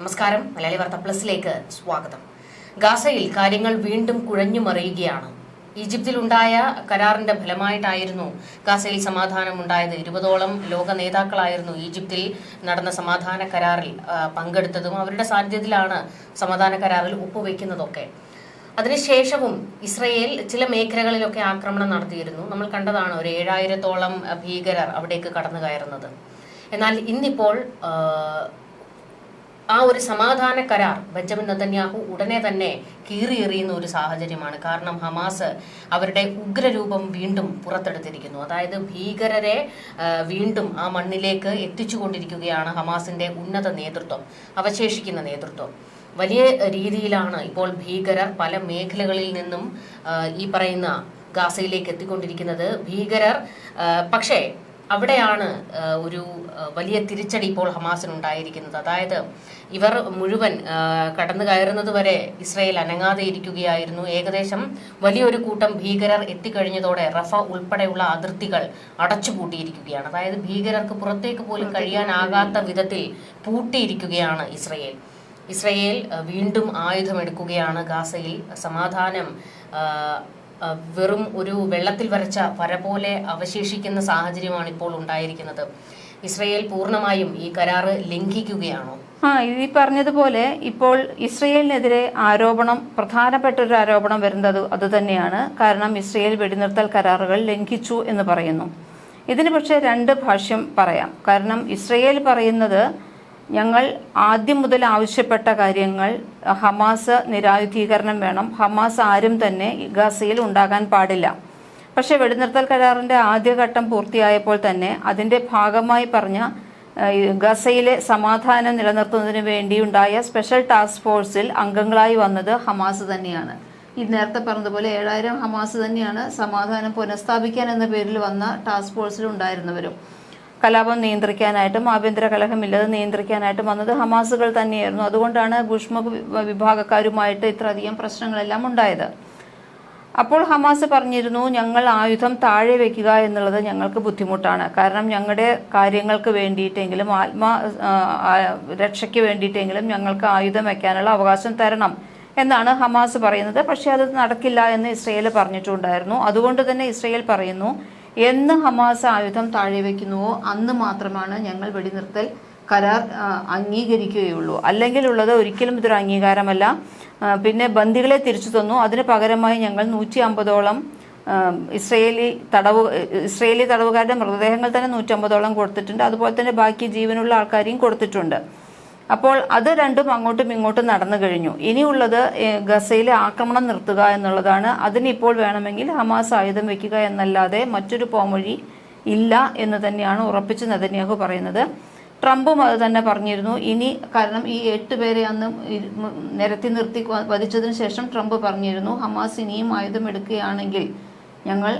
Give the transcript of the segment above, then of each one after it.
നമസ്കാരം. മലയാളി വാർത്ത പ്ലസിലേക്ക് സ്വാഗതം. ഗാസയിൽ കാര്യങ്ങൾ വീണ്ടും കുഴഞ്ഞു മറിയുകയാണ്. ഈജിപ്തിലുണ്ടായ കരാറിന്റെ ഫലമായിട്ടായിരുന്നു ഗാസയിൽ സമാധാനം ഉണ്ടായത് ഇരുപതോളം ലോക നേതാക്കളായിരുന്നു ഈജിപ്തിൽ നടന്ന സമാധാന കരാറിൽ പങ്കെടുത്തതും അവരുടെ സാന്നിധ്യത്തിലാണ് സമാധാന കരാറിൽ ഒപ്പുവെക്കുന്നതൊക്കെ. അതിനുശേഷവും ഇസ്രയേൽ ചില മേഖലകളിലൊക്കെ ആക്രമണം നടത്തിയിരുന്നു. നമ്മൾ കണ്ടതാണ് ഒരു ഏഴായിരത്തോളം ഭീകരർ അവിടേക്ക് കടന്നു കയറുന്നത് എന്നാൽ ഇന്നിപ്പോൾ ആ, ഒരു സമാധാന കരാർ ബെഞ്ചമിൻ നതന്യാഹു ഉടനെ തന്നെ കീറിയെറിയുന്ന ഒരു സാഹചര്യമാണ്. കാരണം ഹമാസ് അവരുടെ ഉഗ്രരൂപം വീണ്ടും പുറത്തെടുത്തിരിക്കുന്നു. അതായത് ഭീകരരെ വീണ്ടും ആ മണ്ണിലേക്ക് എത്തിച്ചുകൊണ്ടിരിക്കുകയാണ് ഹമാസിന്റെ ഉന്നത നേതൃത്വം അവശേഷിക്കുന്ന നേതൃത്വം. വലിയ രീതിയിലാണ് ഇപ്പോൾ ഭീകരർ പല മേഖലകളിൽ നിന്നും ഈ പറയുന്ന ഗാസയിലേക്ക് എത്തിക്കൊണ്ടിരിക്കുന്നത്. ഭീകരർ പക്ഷേ അവിടെയാണ് ഒരു വലിയ തിരിച്ചടി ഇപ്പോൾ ഹമാസിനുണ്ടായിരിക്കുന്നത് അതായത് ഇവർ മുഴുവൻ കടന്നു കയറുന്നത് വരെ ഇസ്രയേൽ അനങ്ങാതെ ഇരിക്കുകയായിരുന്നു. ഏകദേശം വലിയൊരു കൂട്ടം ഭീകരർ എത്തിക്കഴിഞ്ഞതോടെ റഫ ഉൾപ്പെടെയുള്ള അതിർത്തികൾ അടച്ചുപൂട്ടിയിരിക്കുകയാണ്. അതായത് ഭീകരർക്ക് പുറത്തേക്ക് പോലും കഴിയാനാകാത്ത വിധത്തിൽ പൂട്ടിയിരിക്കുകയാണ് ഇസ്രയേൽ. ഇസ്രയേൽ വീണ്ടും ആയുധമെടുക്കുകയാണ്. ഗാസയിൽ സമാധാനം വെറും ഒരു വെള്ളത്തിൽ വരച്ച വര പോലെ അവശേഷിക്കുന്ന സാഹചര്യമാണ് ഇപ്പോൾ ഉണ്ടായിരിക്കുന്നത്. ഇസ്രയേൽ പൂർണമായും ഈ കരാറ് ലംഘിക്കുകയാണോ? ആ ഈ പറഞ്ഞതുപോലെ ഇപ്പോൾ ഇസ്രയേലിനെതിരെ ആരോപണം പ്രധാനപ്പെട്ട ഒരു ആരോപണം വരുന്നത് അതുതന്നെയാണ് കാരണം ഇസ്രയേൽ വെടിനിർത്തൽ കരാറുകൾ ലംഘിച്ചു എന്ന് പറയുന്നു. ഇതിന് പക്ഷേ രണ്ട് ഭാഷ്യം പറയാം. കാരണം ഇസ്രയേൽ പറയുന്നത് ഞങ്ങൾ ആദ്യം മുതൽ ആവശ്യപ്പെട്ട കാര്യങ്ങൾ ഹമാസ് നിരായുധീകരണം വേണം. ഹമാസ് ആരും തന്നെ ഗസയിൽ ഉണ്ടാകാൻ പാടില്ല. പക്ഷേ വെടിനിർത്തൽ കരാറിന്റെ ആദ്യഘട്ടം പൂർത്തിയായപ്പോൾ തന്നെ അതിന്റെ ഭാഗമായി പറഞ്ഞ ഗസയിലെ സമാധാനം നിലനിർത്തുന്നതിന് വേണ്ടിയുണ്ടായ സ്പെഷ്യൽ ടാസ്ക് ഫോഴ്സിൽ അംഗങ്ങളായി വന്നത് ഹമാസ് തന്നെയാണ്. ഈ നേരത്തെ പറഞ്ഞതുപോലെ ഏഴായിരം ഹമാസ് തന്നെയാണ് സമാധാനം പുനഃസ്ഥാപിക്കാൻ എന്ന പേരിൽ വന്ന ടാസ്ക് ഫോഴ്സിൽ ഉണ്ടായിരുന്നവരും. കലാപം നിയന്ത്രിക്കാനായിട്ടും ആഭ്യന്തര കലഹമില്ലാതെ നിയന്ത്രിക്കാനായിട്ടും വന്നത് ഹമാസുകൾ തന്നെയായിരുന്നു. അതുകൊണ്ടാണ് ഭൂഷ്മ വിഭാഗക്കാരുമായിട്ട് ഇത്രയധികം പ്രശ്നങ്ങളെല്ലാം ഉണ്ടായത്. അപ്പോൾ ഹമാസ് പറഞ്ഞിരുന്നു ഞങ്ങൾ ആയുധം താഴെ വെക്കുക എന്നുള്ളത് ഞങ്ങൾക്ക് ബുദ്ധിമുട്ടാണ്. കാരണം ഞങ്ങളുടെ കാര്യങ്ങൾക്ക് വേണ്ടിയിട്ടെങ്കിലും ആത്മാ രക്ഷയ്ക്ക് വേണ്ടിയിട്ടെങ്കിലും ഞങ്ങൾക്ക് ആയുധം വയ്ക്കാനുള്ള അവകാശം തരണം എന്നാണ് ഹമാസ് പറയുന്നത്. പക്ഷേ അത് നടക്കില്ല എന്ന് ഇസ്രയേൽ പറഞ്ഞിട്ടുണ്ടായിരുന്നു. അതുകൊണ്ട് തന്നെ ഇസ്രയേൽ പറയുന്നു എന്ന് ഹമാസ് ആയുധം താഴെ വയ്ക്കുന്നുവോ അന്ന് മാത്രമാണ് ഞങ്ങൾ വെടിനിർത്തൽ കരാർ അംഗീകരിക്കുകയുള്ളൂ. അല്ലെങ്കിൽ ഉള്ളത് ഒരിക്കലും ഇതൊരു അംഗീകാരമല്ല. പിന്നെ ബന്ദികളെ തിരിച്ചു തന്നു. അതിന് പകരമായി ഞങ്ങൾ നൂറ്റി അമ്പതോളം ഇസ്രയേലി തടവ് ഇസ്രയേലി തടവുകാരുടെ മൃതദേഹങ്ങൾ തന്നെ നൂറ്റമ്പതോളം കൊടുത്തിട്ടുണ്ട്. അതുപോലെ തന്നെ ബാക്കി ജീവനുള്ള ആൾക്കാരെയും കൊടുത്തിട്ടുണ്ട്. അപ്പോൾ അത് രണ്ടും അങ്ങോട്ടും ഇങ്ങോട്ടും നടന്നു കഴിഞ്ഞു. ഇനിയുള്ളത് ഗസയിലെ ആക്രമണം നിർത്തുക എന്നുള്ളതാണ്. അതിനിപ്പോൾ വേണമെങ്കിൽ ഹമാസ് ആയുധം വയ്ക്കുക എന്നല്ലാതെ മറ്റൊരു പോംവഴി ഇല്ല എന്ന് തന്നെയാണ് ഉറപ്പിച്ച് നെതന്യാഹു പറയുന്നത്. ട്രംപും അത് തന്നെ പറഞ്ഞിരുന്നു. ഇനി കാരണം ഈ എട്ട് പേരെ അന്ന് നിരത്തി നിർത്തി വധിച്ചതിന് ശേഷം ട്രംപ് പറഞ്ഞിരുന്നു ഹമാസ് ഇനിയും ആയുധം എടുക്കുകയാണെങ്കിൽ ഞങ്ങൾ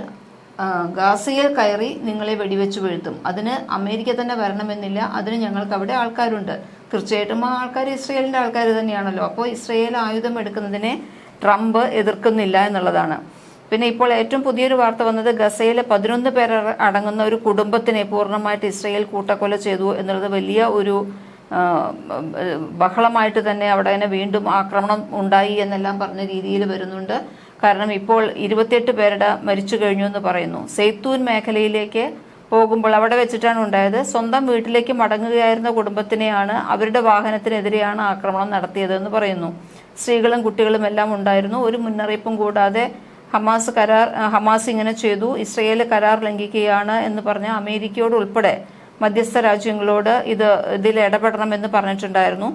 ഗാസയിൽ കയറി നിങ്ങളെ വെടിവെച്ച് വീഴ്ത്തും. അതിന് അമേരിക്ക തന്നെ വരണമെന്നില്ല. അതിന് ഞങ്ങൾക്ക് അവിടെ ആൾക്കാരുണ്ട്. തീർച്ചയായിട്ടും ആ ആൾക്കാർ ഇസ്രയേലിന്റെ ആൾക്കാർ തന്നെയാണല്ലോ. അപ്പോൾ ഇസ്രയേൽ ആയുധം എടുക്കുന്നതിനെ ട്രംപ് എതിർക്കുന്നില്ല എന്നുള്ളതാണ്. പിന്നെ ഇപ്പോൾ ഏറ്റവും പുതിയൊരു വാർത്ത വന്നത് ഗസയിലെ പതിനൊന്ന് പേർ അടങ്ങുന്ന ഒരു കുടുംബത്തിനെ പൂർണമായിട്ട് ഇസ്രയേൽ കൂട്ടക്കൊല ചെയ്തു എന്നുള്ളത് വലിയ ഒരു ബഹളമായിട്ട് തന്നെ അവിടെ തന്നെ വീണ്ടും ആക്രമണം ഉണ്ടായി എന്നെല്ലാം പറഞ്ഞ രീതിയിൽ വരുന്നുണ്ട്. കാരണം ഇപ്പോൾ ഇരുപത്തിയെട്ട് പേരുടെ മരിച്ചു കഴിഞ്ഞു എന്ന് പറയുന്നു. സെയ്ത്തൂൻ മേഖലയിലേക്ക് പോകുമ്പോൾ അവിടെ വെച്ചിട്ടാണ് ഉണ്ടായത്. സ്വന്തം വീട്ടിലേക്ക് മടങ്ങുകയായിരുന്ന കുടുംബത്തിനെയാണ് അവരുടെ വാഹനത്തിനെതിരെയാണ് ആക്രമണം നടത്തിയതെന്ന് പറയുന്നു. സ്ത്രീകളും കുട്ടികളും എല്ലാം ഉണ്ടായിരുന്നു. ഒരു മുന്നറിയിപ്പും കൂടാതെ ഹമാസ് കരാർ ഹമാസ് ഇങ്ങനെ ചെയ്തു. ഇസ്രയേൽ കരാർ ലംഘിക്കുകയാണ് എന്ന് പറഞ്ഞ അമേരിക്കയോട് ഉൾപ്പെടെ മധ്യസ്ഥ രാജ്യങ്ങളോട് ഇത് ഇതിൽ ഇടപെടണമെന്ന് പറഞ്ഞിട്ടുണ്ടായിരുന്നു.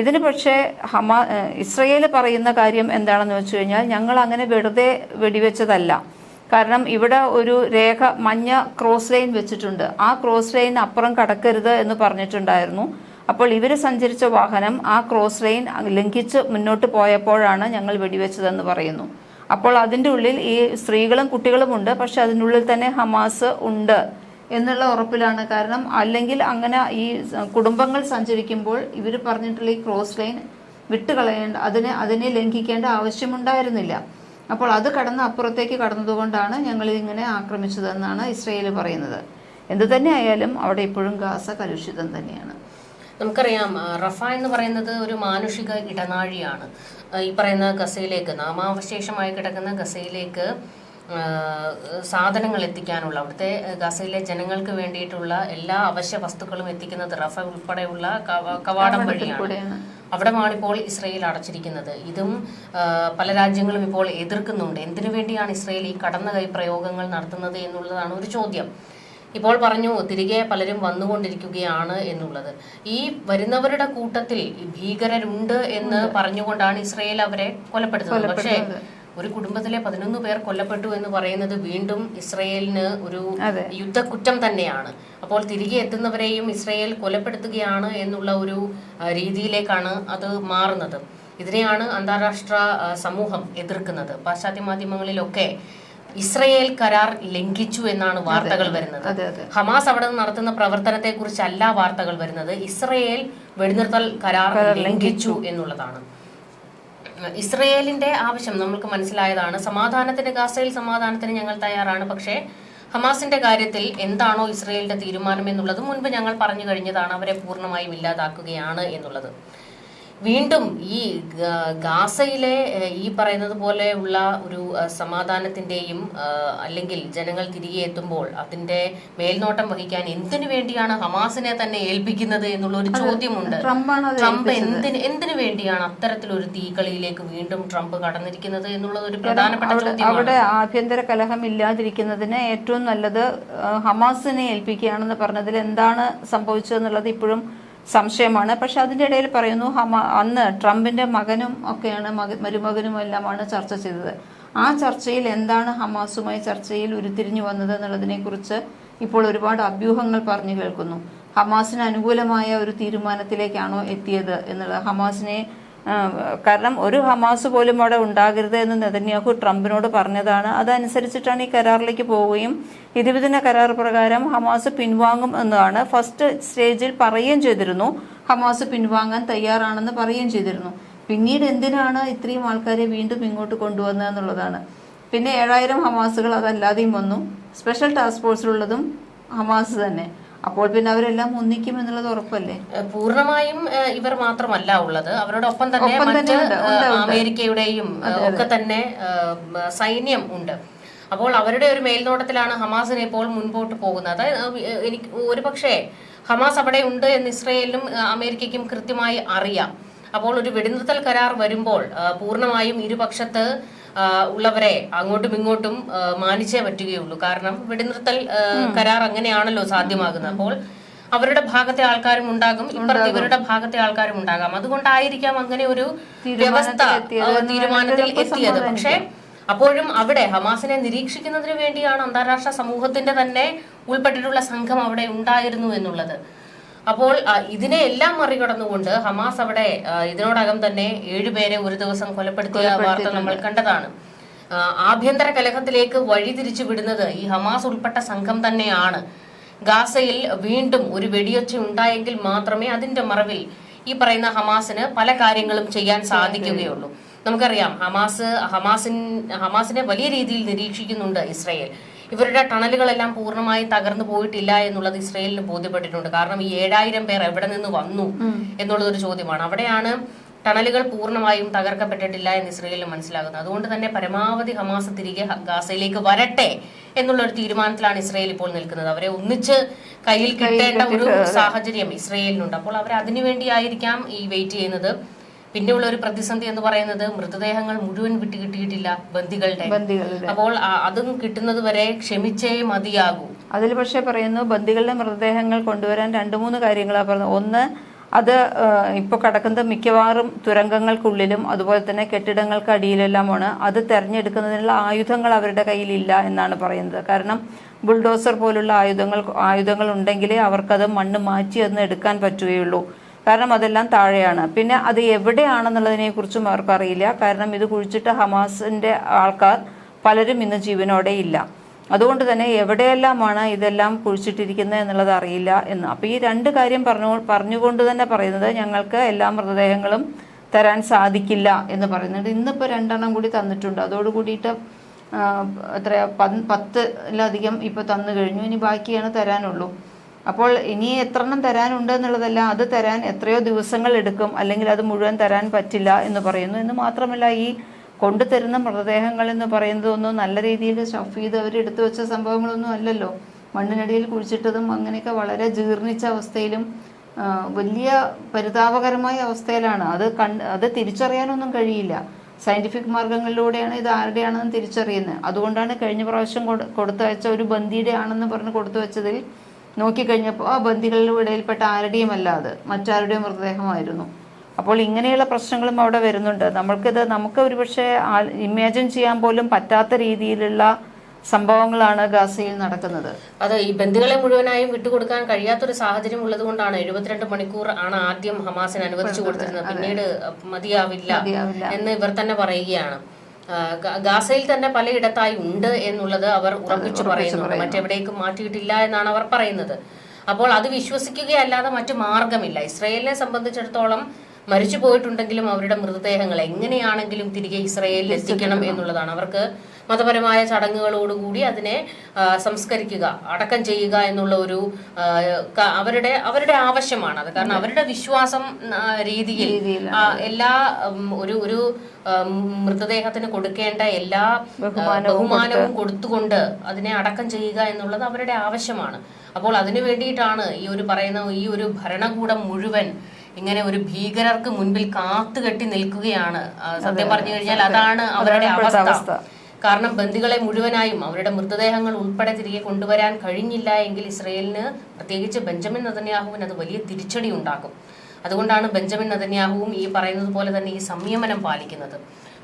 ഇതിന് പക്ഷേ ഹമാ ഇസ്രയേൽ പറയുന്ന കാര്യം എന്താണെന്ന് വെച്ച് കഴിഞ്ഞാൽ ഞങ്ങൾ അങ്ങനെ വെറുതെ വെടിവെച്ചതല്ല. കാരണം ഇവിടെ ഒരു രേഖ മഞ്ഞ ക്രോസ് ലൈൻ വെച്ചിട്ടുണ്ട്. ആ ക്രോസ് ലൈൻ അപ്പുറം കടക്കരുത് എന്ന് പറഞ്ഞിട്ടുണ്ടായിരുന്നു. അപ്പോൾ ഇവർ സഞ്ചരിച്ച വാഹനം ആ ക്രോസ് ലൈൻ ലംഘിച്ച് മുന്നോട്ട് പോയപ്പോഴാണ് ഞങ്ങൾ വെടിവെച്ചതെന്ന് പറയുന്നു. അപ്പോൾ അതിന്റെ ഉള്ളിൽ ഈ സ്ത്രീകളും കുട്ടികളും ഉണ്ട് പക്ഷെ അതിനുള്ളിൽ തന്നെ ഹമാസ് ഉണ്ട്. എന്നുള്ള ഉറപ്പിലാണ്. കാരണം അല്ലെങ്കിൽ അങ്ങനെ ഈ കുടുംബങ്ങൾ സഞ്ചരിക്കുമ്പോൾ ഇവർ പറഞ്ഞിട്ടുള്ള ഈ ക്രോസ് ലൈൻ വിട്ടുകളയേണ്ട അതിനെ അതിനെ ലംഘിക്കേണ്ട ആവശ്യമുണ്ടായിരുന്നില്ല. അപ്പോൾ അത് കടന്ന് അപ്പുറത്തേക്ക് കടന്നതുകൊണ്ടാണ് ഞങ്ങൾ ഇങ്ങനെ ആക്രമിച്ചതെന്നാണ് ഇസ്രയേൽ പറയുന്നത്. എന്തു തന്നെയായാലും അവിടെ ഇപ്പോഴും ഗാസ കലുഷിതം തന്നെയാണ്. നമുക്കറിയാം റഫ എന്ന് പറയുന്നത് ഒരു മാനുഷിക ഇടനാഴിയാണ്. ഈ പറയുന്ന ഗസയിലേക്ക് നാമാവശേഷമായി കിടക്കുന്ന ഗസയിലേക്ക് സാധനങ്ങൾ എത്തിക്കാനുള്ള അവിടുത്തെ ഗസയിലെ ജനങ്ങൾക്ക് വേണ്ടിയിട്ടുള്ള എല്ലാ അവശ്യ വസ്തുക്കളും എത്തിക്കുന്നത് റഫ ഉൾപ്പെടെയുള്ള കവ- കവാടം വഴിയാണ്. അവിടമാണ് ഇപ്പോൾ ഇസ്രയേൽ അടച്ചിരിക്കുന്നത്. ഇതും പല രാജ്യങ്ങളും ഇപ്പോൾ എതിർക്കുന്നുണ്ട്. എന്തിനു വേണ്ടിയാണ് ഇസ്രയേൽ ഈ കടന്ന കൈ പ്രയോഗങ്ങൾ നടത്തുന്നത് എന്നുള്ളതാണ് ഒരു ചോദ്യം. ഇപ്പോൾ പറഞ്ഞു തിരികെ പലരും വന്നുകൊണ്ടിരിക്കുകയാണ് എന്നുള്ളത്. ഈ വരുന്നവരുടെ കൂട്ടത്തിൽ ഭീകരരുണ്ട് എന്ന് പറഞ്ഞുകൊണ്ടാണ് ഇസ്രയേൽ അവരെ കൊലപ്പെടുത്തുന്നത്. പക്ഷേ ഒരു കുടുംബത്തിലെ പതിനൊന്ന് പേർ കൊല്ലപ്പെട്ടു എന്ന് പറയുന്നത് വീണ്ടും ഇസ്രയേലിന് ഒരു യുദ്ധ യുദ്ധക്കുറ്റം തന്നെയാണ്. അപ്പോൾ തിരികെ എത്തുന്നവരെയും ഇസ്രയേൽ കൊലപ്പെടുത്തുകയാണ് എന്നുള്ള ഒരു രീതിയിലേക്കാണ് അത് മാറുന്നത്. ഇതിനെയാണ് അന്താരാഷ്ട്ര സമൂഹം എതിർക്കുന്നത്. പാശ്ചാത്യ മാധ്യമങ്ങളിലൊക്കെ ഇസ്രയേൽ കരാർ ലംഘിച്ചു എന്നാണ് വാർത്തകൾ വരുന്നത്. ഹമാസ് അവിടെ നടത്തുന്ന പ്രവർത്തനത്തെ കുറിച്ചല്ല വാർത്തകൾ വരുന്നത്. ഇസ്രയേൽ വെടിനിർത്തൽ കരാർ ലംഘിച്ചു. എന്നുള്ളതാണ്. ഇസ്രയേലിന്റെ ആവശ്യം നമ്മൾക്ക് മനസ്സിലായതാണ്. സമാധാനത്തിന് ഗാസയിൽ സമാധാനത്തിന് ഞങ്ങൾ തയ്യാറാണ്. പക്ഷേ ഹമാസിന്റെ കാര്യത്തിൽ എന്താണോ ഇസ്രയേലിന്റെ തീരുമാനം എന്നുള്ളത് മുൻപ് ഞങ്ങൾ പറഞ്ഞു കഴിഞ്ഞതാണ്. അവരെ പൂർണമായും ഇല്ലാതാക്കുകയാണ് എന്നുള്ളത്. വീണ്ടും ഈ ഗാസയിലെ ഈ പറയുന്നത് പോലെയുള്ള ഒരു സമാധാനത്തിന്റെയും അല്ലെങ്കിൽ ജനങ്ങൾ തിരികെ എത്തുമ്പോൾ അതിന്റെ മേൽനോട്ടം വഹിക്കാൻ എന്തിനു വേണ്ടിയാണ് ഹമാസിനെ തന്നെ ഏൽപ്പിക്കുന്നത് എന്നുള്ള ഒരു ചോദ്യമുണ്ട്. ട്രംപ് എന്തിന് എന്തിനു വേണ്ടിയാണ് അത്തരത്തിലൊരു തീകളിയിലേക്ക് വീണ്ടും ട്രംപ് കടന്നിരിക്കുന്നത് എന്നുള്ള ഒരു പ്രധാനപ്പെട്ട ചോദ്യമാണ്. അവിടെ ആഭ്യന്തര കലഹം ഇല്ലാതിരിക്കുന്നതിന് ഏറ്റവും നല്ലത് ഹമാസിനെ ഏൽപ്പിക്കുകയാണെന്ന് പറഞ്ഞതിൽ എന്താണ് സംഭവിച്ചതെന്നുള്ളത് ഇപ്പോഴും സംശയമാണ്. പക്ഷെ അതിന്റെ ഇടയിൽ പറയുന്നു ഹമ അന്ന് ട്രംപിന്റെ മകനും ഒക്കെയാണ് മക മരുമകനും എല്ലാമാണ് ചർച്ച ചെയ്തത്. ആ ചർച്ചയിൽ എന്താണ് ഹമാസുമായി ചർച്ചയിൽ ഉരുത്തിരിഞ്ഞു വന്നത് എന്നുള്ളതിനെക്കുറിച്ച് ഇപ്പോൾ ഒരുപാട് അഭ്യൂഹങ്ങൾ പറഞ്ഞു കേൾക്കുന്നു. ഹമാസിന് അനുകൂലമായ ഒരു തീരുമാനത്തിലേക്കാണോ എത്തിയത് എന്നുള്ളത്. ഹമാസിനെ കാരണം ഒരു ഹമാസ് പോലും അവിടെ ഉണ്ടാകരുത് എന്ന് നെതന്യാഹു ട്രംപിനോട് പറഞ്ഞതാണ്. അതനുസരിച്ചിട്ടാണ് ഈ കരാറിലേക്ക് പോവുകയും ഇരുപതിന കരാർ പ്രകാരം ഹമാസ് പിൻവാങ്ങും എന്നതാണ് ഫസ്റ്റ് സ്റ്റേജിൽ പറയുകയും ചെയ്തിരുന്നു. ഹമാസ് പിൻവാങ്ങാൻ തയ്യാറാണെന്ന് പറയുകയും ചെയ്തിരുന്നു. പിന്നീട് എന്തിനാണ് ഇത്രയും ആൾക്കാരെ വീണ്ടും ഇങ്ങോട്ട് കൊണ്ടുവന്നത് എന്നുള്ളതാണ്. പിന്നെ ഏഴായിരം ഹമാസുകൾ അതല്ലാതെയും വന്നു. സ്പെഷ്യൽ ടാസ്ക് ഫോഴ്സിലുള്ളതും ഹമാസ് തന്നെ. അപ്പോൾ പിന്നെ അവരെല്ലാം ഒന്നിക്കും എന്നുള്ളത് ഉറപ്പല്ലേ? പൂർണമായും ഇവർ മാത്രമല്ല ഉള്ളത്. അവരോടൊപ്പം തന്നെ മറ്റ്. അമേരിക്കയുടെയും ഒക്കെ തന്നെ സൈന്യം ഉണ്ട്. അപ്പോൾ അവരുടെ ഒരു മേൽനോട്ടത്തിലാണ് ഹമാസിനെ ഇപ്പോൾ മുൻപോട്ട് പോകുന്നത്. അതായത് ഒരു പക്ഷേ ഹമാസ് അവിടെ ഉണ്ട് എന്ന് ഇസ്രയേലിനും അമേരിക്കയ്ക്കും കൃത്യമായി അറിയാം. അപ്പോൾ ഒരു വെടിനിർത്തൽ കരാർ വരുമ്പോൾ പൂർണമായും ഇരുപക്ഷത്ത് ഉള്ളവരെ അങ്ങോട്ടും ഇങ്ങോട്ടും മാനിച്ചേ പറ്റുകയുള്ളൂ. കാരണം വെടിനിർത്തൽ കരാർ അങ്ങനെയാണല്ലോ സാധ്യമാകുന്നത്. അപ്പോൾ അവരുടെ ഭാഗത്തെ ആൾക്കാരും ഉണ്ടാകും ഇപ്പുറത്ത് ഇവരുടെ ഭാഗത്തെ ആൾക്കാരും ഉണ്ടാകാം. അതുകൊണ്ടായിരിക്കാം അങ്ങനെ ഒരു വ്യവസ്ഥ തീരുമാനത്തിൽ എത്തിയത്. പക്ഷേ അപ്പോഴും അവിടെ ഹമാസിനെ നിരീക്ഷിക്കുന്നതിന് വേണ്ടിയാണ് അന്താരാഷ്ട്ര സമൂഹത്തിന്റെ തന്നെ ഉൾപ്പെട്ടിട്ടുള്ള സംഘം അവിടെ ഉണ്ടായിരുന്നു എന്നുള്ളത്. അപ്പോൾ ഇതിനെ എല്ലാം മറികടന്നുകൊണ്ട് ഹമാസ് അവിടെ ഇതിനോടകം തന്നെ ഏഴുപേരെ ഒരു ദിവസം കൊലപ്പെടുത്തിയ വാർത്ത നമ്മൾ കണ്ടതാണ്. ആഭ്യന്തര കലഹത്തിലേക്ക് വഴിതിരിച്ചു വിടുന്നത് ഈ ഹമാസ് ഉൾപ്പെട്ട സംഘം തന്നെയാണ്. ഗാസയിൽ വീണ്ടും ഒരു വെടിയൊച്ച ഉണ്ടായെങ്കിൽ മാത്രമേ അതിന്റെ മറവിൽ ഈ പറയുന്ന ഹമാസിന് പല കാര്യങ്ങളും ചെയ്യാൻ സാധിക്കുകയുള്ളൂ. നമുക്കറിയാം ഹമാസ് ഹമാസിൻ ഹമാസിനെ വലിയ രീതിയിൽ നിരീക്ഷിക്കുന്നുണ്ട് ഇസ്രയേൽ. ഇവരുടെ ടണലുകളെല്ലാം പൂർണമായി തകർന്നു പോയിട്ടില്ല എന്നുള്ളത് ഇസ്രയേലിന് ബോധ്യപ്പെട്ടിട്ടുണ്ട്. കാരണം ഈ ഏഴായിരം പേർ എവിടെ നിന്ന് വന്നു എന്നുള്ളത് ഒരു ചോദ്യമാണ്. അവിടെയാണ് ടണലുകൾ പൂർണമായും തകർക്കപ്പെട്ടിട്ടില്ല എന്ന് ഇസ്രയേലിന് മനസ്സിലാകുന്നത്. അതുകൊണ്ട് തന്നെ പരമാവധി ഹമാസ് തിരികെ ഗാസയിലേക്ക് വരട്ടെ എന്നുള്ള ഒരു തീരുമാനത്തിലാണ് ഇസ്രയേൽ ഇപ്പോൾ നിൽക്കുന്നത്. അവരെ ഒന്നിച്ച് കയ്യിൽ കിട്ടേണ്ട ഒരു സാഹചര്യം ഇസ്രയേലിനുണ്ട്. അപ്പോൾ അവർ അതിനുവേണ്ടിയായിരിക്കാം ഈ വെയിറ്റ് ചെയ്യുന്നത്. പിന്നെയുള്ള ഒരു പ്രതിസന്ധി എന്ന് പറയുന്നത് മൃതദേഹങ്ങൾ മുഴുവൻ വിട്ടു കിട്ടിയിട്ടില്ല ബന്ദികളുടെ. അപ്പോൾ അതും കിട്ടുന്നത് വരെ ക്ഷമിച്ചേ മതിയാകൂ. അതിൽ പക്ഷേ പറയുന്നു ബന്ദികളുടെ മൃതദേഹങ്ങൾ കൊണ്ടുവരാൻ രണ്ടു മൂന്ന് കാര്യങ്ങളാണ് പറയുന്നത് ഒന്ന് അത് ഇപ്പോൾ കിടക്കുന്നത് മിക്കവാറും തുരങ്കങ്ങൾക്കുള്ളിലും അതുപോലെ തന്നെ കെട്ടിടങ്ങൾക്ക് അടിയിലെല്ലാമാണ്. അത് തിരഞ്ഞെടുക്കുന്നതിനുള്ള ആയുധങ്ങൾ അവരുടെ കയ്യിലില്ല എന്നാണ് പറയുന്നത്. കാരണം ബുൾഡോസർ പോലുള്ള ആയുധങ്ങൾ ആയുധങ്ങൾ ഉണ്ടെങ്കിലേ അവർക്കത് മണ്ണ് മാറ്റി അന്ന് എടുക്കാൻ പറ്റുകയുള്ളൂ. കാരണം അതെല്ലാം താഴെയാണ്. പിന്നെ അത് എവിടെയാണെന്നുള്ളതിനെ കുറിച്ചും അവർക്കറിയില്ല. കാരണം ഇത് കുഴിച്ചിട്ട് ഹമാസിന്റെ ആൾക്കാർ പലരും ഇന്ന് ജീവനോടെ ഇല്ല. അതുകൊണ്ട് തന്നെ എവിടെയെല്ലാമാണ് ഇതെല്ലാം കുഴിച്ചിട്ടിരിക്കുന്നത് എന്നുള്ളത് അറിയില്ല എന്ന്. അപ്പോൾ ഈ രണ്ട് കാര്യം പറഞ്ഞു പറഞ്ഞുകൊണ്ട് തന്നെ പറയുന്നത് ഞങ്ങൾക്ക് എല്ലാ മൃതദേഹങ്ങളും തരാൻ സാധിക്കില്ല എന്ന് പറയുന്നുണ്ട്. ഇന്നിപ്പോ രണ്ടെണ്ണം കൂടി തന്നിട്ടുണ്ട്. അതോട് കൂടിയിട്ട് ആ, എത്രയാ പന്ത് പത്തിലധികം ഇപ്പോൾ തന്നു കഴിഞ്ഞു. ഇനി ബാക്കിയാണ് തരാനുള്ളൂ. അപ്പോൾ ഇനി എത്രണ്ണം തരാനുണ്ട് എന്നുള്ളതല്ല അത് തരാൻ എത്രയോ ദിവസങ്ങൾ എടുക്കും അല്ലെങ്കിൽ അത് മുഴുവൻ തരാൻ പറ്റില്ല എന്ന് പറയുന്നു. എന്ന് മാത്രമല്ല ഈ കൊണ്ടുതരുന്ന മൃതദേഹങ്ങൾ എന്ന് പറയുന്നത് ഒന്നും നല്ല രീതിയിൽ ഷഫ് ചെയ്ത് അവർ എടുത്തു വെച്ച സംഭവങ്ങളൊന്നും അല്ലല്ലോ. മണ്ണിനടിയിൽ കുഴിച്ചിട്ടതും അങ്ങനെയൊക്കെ വളരെ ജീർണിച്ച അവസ്ഥയിലും വലിയ പരിതാപകരമായ അവസ്ഥയിലാണ്. അത് കണ്ട് അത് തിരിച്ചറിയാനൊന്നും കഴിയില്ല. സയന്റിഫിക് മാർഗങ്ങളിലൂടെയാണ് ഇത് ആരുടെയാണെന്ന് തിരിച്ചറിയുന്നത്. അതുകൊണ്ടാണ് കഴിഞ്ഞ പ്രാവശ്യം കൊടുത്തു കൊടുത്തയച്ച ഒരു ബന്ദിയുടെ ആണെന്ന് പറഞ്ഞ് കൊടുത്തു വെച്ചതിൽ നോക്കിക്കഴിഞ്ഞപ്പോൾ ആ ബന്ദികളുടെ ഇടയിൽപ്പെട്ട ആരുടെയും അല്ല അത് മറ്റാരുടെയും മൃതദേഹമായിരുന്നു. അപ്പോൾ ഇങ്ങനെയുള്ള പ്രശ്നങ്ങളും അവിടെ വരുന്നുണ്ട്. നമ്മൾക്കിത് നമുക്ക് ഒരുപക്ഷെ ഇമാജിൻ ചെയ്യാൻ പോലും പറ്റാത്ത രീതിയിലുള്ള സംഭവങ്ങളാണ് ഗാസയിൽ നടക്കുന്നത്. അത് ഈ ബന്ദികളെ മുഴുവനായും വിട്ടുകൊടുക്കാൻ കഴിയാത്തൊരു സാഹചര്യം ഉള്ളത് കൊണ്ടാണ് എഴുപത്തിരണ്ട് മണിക്കൂർ ആണ് ആദ്യം ഹമാസിന് അനുവദിച്ചു കൊടുത്തിരുന്നത്. പിന്നീട് മതിയാവില്ല. എന്ന് ഇവർ തന്നെ പറയുകയാണ്. ഗാസയിൽ തന്നെ പലയിടത്തായി ഉണ്ട് എന്നുള്ളത് അവർ ഉറപ്പിച്ചു പറയുന്നുണ്ട്. മറ്റെവിടേക്കും മാറ്റിയിട്ടില്ല എന്നാണ് അവർ പറയുന്നത്. അപ്പോൾ അത് വിശ്വസിക്കുകയല്ലാതെ മറ്റു മാർഗമില്ല. ഇസ്രയേലിനെ സംബന്ധിച്ചിടത്തോളം മരിച്ചു പോയിട്ടുണ്ടെങ്കിലും അവരുടെ മൃതദേഹങ്ങൾ എങ്ങനെയാണെങ്കിലും തിരികെ ഇസ്രയേലിൽ എത്തിക്കണം. എന്നുള്ളതാണ്. അവർക്ക് മതപരമായ ചടങ്ങുകളോടുകൂടി അതിനെ സംസ്കരിക്കുക അടക്കം ചെയ്യുക എന്നുള്ള ഒരു അവരുടെ അവരുടെ ആവശ്യമാണ്. അത് കാരണം അവരുടെ വിശ്വാസം രീതിയിൽ എല്ലാ ഒരു ഒരു മൃതദേഹത്തിന് കൊടുക്കേണ്ട എല്ലാ ബഹുമാനവും കൊടുത്തുകൊണ്ട് അതിനെ അടക്കം ചെയ്യുക എന്നുള്ളത് അവരുടെ ആവശ്യമാണ്. അപ്പോൾ അതിനു വേണ്ടിയിട്ടാണ് ഈ ഒരു പറയുന്ന ഈ ഒരു ഭരണകൂടം മുഴുവൻ ഇങ്ങനെ ഒരു ഭീകരർക്ക് മുൻപിൽ കാത്തുകെട്ടി നിൽക്കുകയാണ്. സത്യം പറഞ്ഞു കഴിഞ്ഞാൽ അതാണ് അവരുടെ അവസ്ഥ. കാരണം ബന്ദികളെ മുഴുവനായും അവരുടെ മൃതദേഹങ്ങൾ ഉൾപ്പെടെ തിരികെ കൊണ്ടുവരാൻ കഴിഞ്ഞില്ല എങ്കിൽ ഇസ്രയേലിന് പ്രത്യേകിച്ച് ബെഞ്ചമിൻ നദന്യാഹുവിന് അത് വലിയ തിരിച്ചടി ഉണ്ടാക്കും അതുകൊണ്ടാണ് ബെഞ്ചമിൻ നദന്യാഹുവും ഈ പറയുന്നത് പോലെ തന്നെ ഈ സംയമനം പാലിക്കുന്നത്.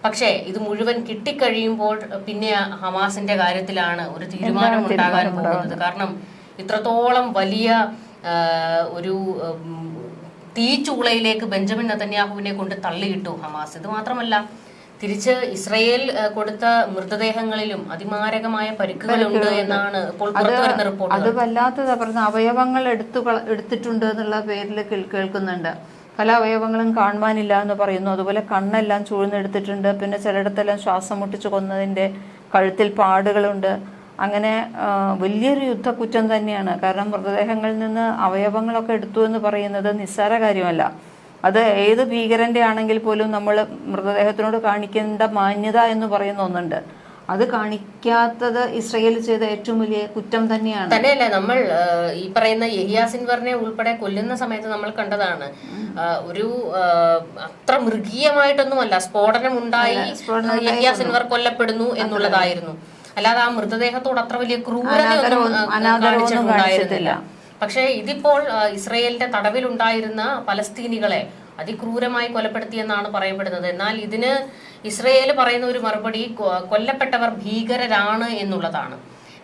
പക്ഷേ ഇത് മുഴുവൻ കിട്ടിക്കഴിയുമ്പോൾ പിന്നെ ഹമാസിന്റെ കാര്യത്തിലാണ് ഒരു തീരുമാനം ഉണ്ടാകാൻ പോകുന്നത്. കാരണം ഇത്രത്തോളം വലിയ ഒരു തീച്ചൂളയിലേക്ക് ബെഞ്ചമിൻ നതന്യാഹുവിനെ കൊണ്ട് തള്ളിയിട്ടു ഹമാസ്. ഇത് മാത്രമല്ല തിരിച്ച് ഇസ്രയേൽ കൊടുത്ത മൃതദേഹങ്ങളിലും അതിമാരകമായ പരിക്കുകളുണ്ട്. എന്നാണ് ഇപ്പോൾ പുറത്തുവരുന്ന റിപ്പോർട്ട് അത് വല്ലാത്തതാ. പറഞ്ഞ അവയവങ്ങൾ എടുത്തു എടുത്തിട്ടുണ്ട് എന്നുള്ള പേരിൽ കേൾക്കുന്നുണ്ട്. പല അവയവങ്ങളും കാണുവാനില്ല എന്ന് പറയുന്നു. അതുപോലെ കണ്ണെല്ലാം ചൂഴ്ന്നെടുത്തിട്ടുണ്ട്. പിന്നെ ചിലയിടത്തെല്ലാം ശ്വാസം മുട്ടിച്ച് കൊന്നതിന്റെ കഴുത്തിൽ പാടുകളുണ്ട്. അങ്ങനെ വലിയൊരു യുദ്ധക്കുറ്റം തന്നെയാണ്. കാരണം മൃതദേഹങ്ങളിൽ നിന്ന് അവയവങ്ങളൊക്കെ എടുത്തു എന്ന് പറയുന്നത് നിസ്സാര കാര്യമല്ല. അത് ഏത് ഭീകരന്റെ ആണെങ്കിൽ പോലും നമ്മൾ മൃതദേഹത്തിനോട് കാണിക്കേണ്ട മാന്യത എന്ന് പറയുന്ന ഒന്നുണ്ട്. അത് കാണിക്കാത്തത് ഇസ്രയേൽ ചെയ്ത ഏറ്റവും വലിയ കുറ്റം തന്നെയാണ്. തന്നെയല്ല നമ്മൾ ഈ പറയുന്ന യഹിയ സിൻവറിനെ ഉൾപ്പെടെ കൊല്ലുന്ന സമയത്ത് നമ്മൾ കണ്ടതാണ്. ഒരു അത്ര മൃഗീയമായിട്ടൊന്നുമല്ല. സ്ഫോടനം ഉണ്ടായി യഹിയ സിൻവർ കൊല്ലപ്പെടുന്നു എന്നുള്ളതായിരുന്നു. അല്ലാതെ ആ മൃതദേഹത്തോട് അത്ര വലിയ ക്രൂരതയൊന്നും ആ, കാണിച്ചിട്ടുണ്ടായിരുന്നില്ല. പക്ഷേ ഇതിപ്പോൾ ഇസ്രയേലിന്റെ തടവിലുണ്ടായിരുന്ന പലസ്തീനികളെ അതിക്രൂരമായി കൊലപ്പെടുത്തിയെന്നാണ് പറയപ്പെടുന്നത്. എന്നാൽ ഇതിന് ഇസ്രയേൽ പറയുന്ന ഒരു മറുപടി കൊല്ലപ്പെട്ടവർ ഭീകരരാണ് എന്നുള്ളതാണ്.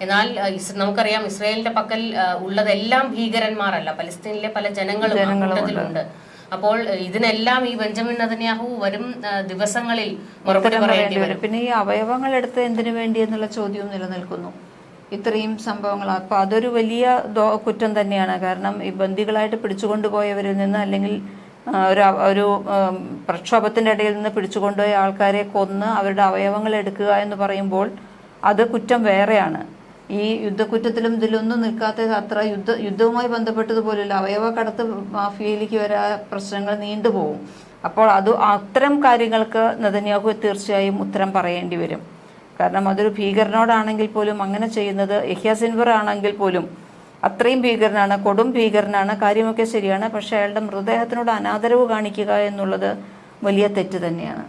എന്നാൽ നമുക്കറിയാം ഇസ്രയേലിന്റെ പക്കൽ ഉള്ളതെല്ലാം ഭീകരന്മാരല്ല. പലസ്തീനിലെ പല ജനങ്ങളും ഉണ്ട് കൂട്ടത്തിലുണ്ട്. അപ്പോൾ ഇതിനെല്ലാം ഈ ബെഞ്ചമിൻ നതന്യാഹു വരും ദിവസങ്ങളിൽ മറുപടി പറയേണ്ടി വരും. പിന്നെ ഈ അവയവങ്ങൾ എടുത്ത് എന്തിനു വേണ്ടി എന്നുള്ള ചോദ്യവും നിലനിൽക്കുന്നു. ഇത്രയും സംഭവങ്ങൾ. അപ്പോൾ അതൊരു വലിയ കുറ്റം തന്നെയാണ്. കാരണം ഈ ബന്ദികളായിട്ട് പിടിച്ചുകൊണ്ടുപോയവരിൽ നിന്ന് അല്ലെങ്കിൽ ഒരു ഒരു പ്രക്ഷോഭത്തിന്റെ ഇടയിൽ നിന്ന് പിടിച്ചുകൊണ്ടുപോയ ആൾക്കാരെ കൊന്ന് അവരുടെ അവയവങ്ങൾ എടുക്കുക എന്ന് പറയുമ്പോൾ അത് കുറ്റം വേറെയാണ്. ഈ യുദ്ധക്കുറ്റത്തിലും ഇതിലൊന്നും നിൽക്കാത്ത അത്ര യുദ്ധ യുദ്ധവുമായി ബന്ധപ്പെട്ടതുപോലെയല്ല. അവയവ കടത്ത് മാഫിയയിലേക്ക് വരാ പ്രശ്നങ്ങൾ നീണ്ടുപോകും അപ്പോൾ അത് അത്തരം കാര്യങ്ങൾക്ക് നെതന്യാഹു തീർച്ചയായും ഉത്തരം പറയേണ്ടി വരും. കാരണം അതൊരു ഭീകരനോടാണെങ്കിൽ പോലും അങ്ങനെ ചെയ്യുന്നത് യഹ്യ സിൻവർ ആണെങ്കിൽ പോലും അത്രയും ഭീകരനാണ് കൊടും ഭീകരനാണ് കാര്യമൊക്കെ ശരിയാണ്. പക്ഷേ അയാളുടെ മൃതദേഹത്തിനോട് അനാദരവ് കാണിക്കുക എന്നുള്ളത് വലിയ തെറ്റ് തന്നെയാണ്.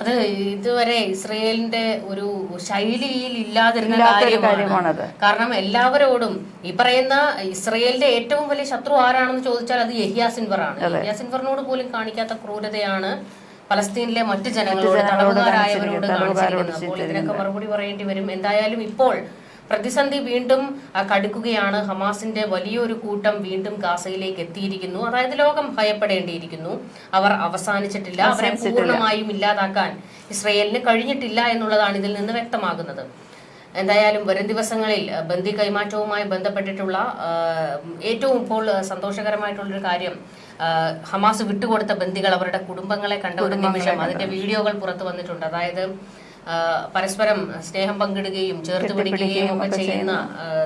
അത് ഇതുവരെ ഇസ്രയേലിന്റെ ഒരു ശൈലിയിൽ ഇല്ലാതിരുന്ന കാര്യമാണ്. കാര്യമാണത്. കാരണം എല്ലാവരോടും ഈ പറയുന്ന ഇസ്രയേലിന്റെ ഏറ്റവും വലിയ ശത്രു ആരാണെന്ന് ചോദിച്ചാൽ അത് യഹിയ സിൻവർ ആണ്. യഹിയ സിൻവറിനോട് പോലും കാണിക്കാത്ത ക്രൂരതയാണ് പലസ്തീനിലെ മറ്റു ജനങ്ങളോട് തടവുകാരായവരോട് കാണിച്ചിരിക്കുന്നത്. അപ്പോൾ ഇതിനൊക്കെ മറുപടി പറയേണ്ടി വരും. എന്തായാലും ഇപ്പോൾ പ്രതിസന്ധി വീണ്ടും കടുക്കുകയാണ്. ഹമാസിന്റെ വലിയൊരു കൂട്ടം വീണ്ടും ഗാസയിലേക്ക് എത്തിയിരിക്കുന്നു. അതായത് ലോകം ഭയപ്പെടേണ്ടിയിരിക്കുന്നു. അവർ അവസാനിച്ചിട്ടില്ല. അവരെ പൂർണമായും ഇല്ലാതാക്കാൻ ഇസ്രയേലിന് കഴിഞ്ഞിട്ടില്ല എന്നുള്ളതാണ് ഇതിൽ നിന്ന് വ്യക്തമാകുന്നത്. എന്തായാലും വരും ദിവസങ്ങളിൽ ബന്ദി കൈമാറ്റവുമായി ബന്ധപ്പെട്ടിട്ടുള്ള ഏറ്റവും ഇപ്പോൾ സന്തോഷകരമായിട്ടുള്ള സന്തോഷകരമായിട്ടുള്ളൊരു കാര്യം ഹമാസ് വിട്ടുകൊടുത്ത ബന്ദികൾ അവരുടെ കുടുംബങ്ങളെ കണ്ട ഒരു നിമിഷം. അതിന്റെ വീഡിയോകൾ പുറത്തു വന്നിട്ടുണ്ട്. അതായത് പരസ്പരം സ്നേഹം പങ്കിടുകയും ചേർത്ത് പിടിക്കുകയും ഒക്കെ ചെയ്യുന്ന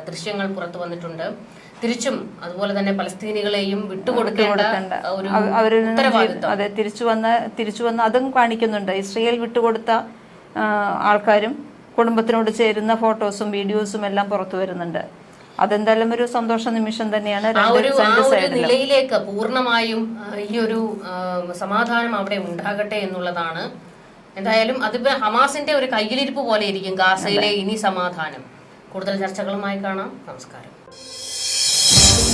ദൃശ്യങ്ങൾ പുറത്തു വന്നിട്ടുണ്ട്. തിരിച്ചും അതുപോലെ തന്നെ പലസ്തീനികളെയും വിട്ടുകൊടുക്കേണ്ട കൊടുക്കേണ്ട ഒരു ഉത്തരവാദിത്വം. അതെ തിരിച്ചു വന്ന തിരിച്ചു വന്ന അതും കാണിക്കുന്നുണ്ട്. ഇസ്രയേൽ വിട്ടുകൊടുത്ത ആൾക്കാരും കുടുംബത്തിനോട് ചേരുന്ന ഫോട്ടോസും വീഡിയോസും എല്ലാം പുറത്തു വരുന്നുണ്ട്. അതെന്തായാലും ഒരു സന്തോഷ നിമിഷം തന്നെയാണ് നിലയിലേക്ക് പൂർണമായും ഈ ഒരു സമാധാനം അവിടെ ഉണ്ടാകട്ടെ എന്നുള്ളതാണ് എന്തായാലും അതിപ്പോ ഹമാസിന്റെ ഒരു കയ്യിലിരിപ്പ് പോലെ ഇരിക്കും ഗാസയിലെ ഇനി സമാധാനം. കൂടുതൽ ചർച്ചകളുമായി കാണാം. നമസ്കാരം.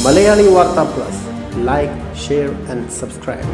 മലയാളി വാർത്താ plus. Like share and subscribe